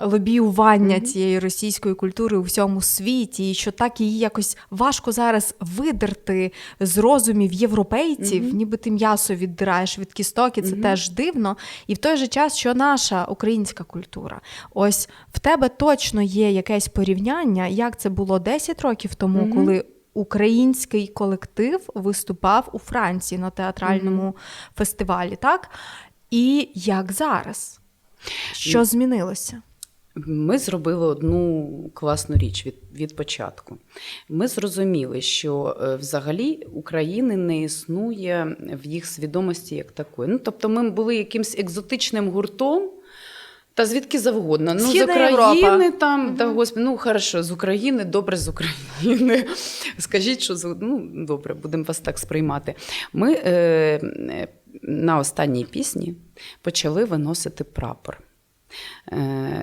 лобіювання цієї російської культури у всьому світі, і що так її якось важко зараз видерти з розумів європейців, ніби ти м'ясо віддираєш від кісток, і це теж дивно. І в той же час, що наша українська культура. Ось в тебе точно є якесь порівняння, як це було 10 років тому, коли. Український колектив виступав у Франції на театральному фестивалі, так? І як зараз? Що змінилося? Ми зробили одну класну річ від, від початку. Ми зрозуміли, що е, взагалі України не існує в їх свідомості як такої. Ну, тобто, ми були якимсь екзотичним гуртом. Та звідки завгодно. Ну, з України Європа. там, та господи, ну хорошо, з України, добре, з України. Скажіть, що з ну, добре, будемо вас так сприймати. Ми е, на останній пісні почали виносити прапор. Е,